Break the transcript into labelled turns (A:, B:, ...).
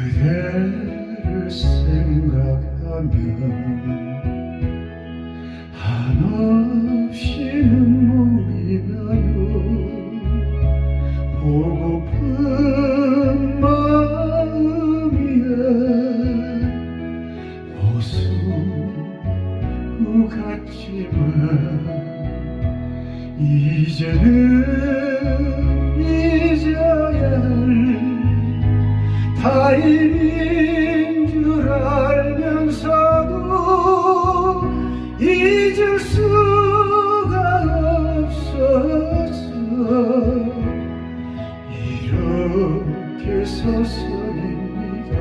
A: 그대를 생각하면 한없이 눈물이 나요 보고픈 마음이에 호수 같지만 이제는 타인인 줄 알면서도 잊을 수가 없어서 이렇게 서서입니다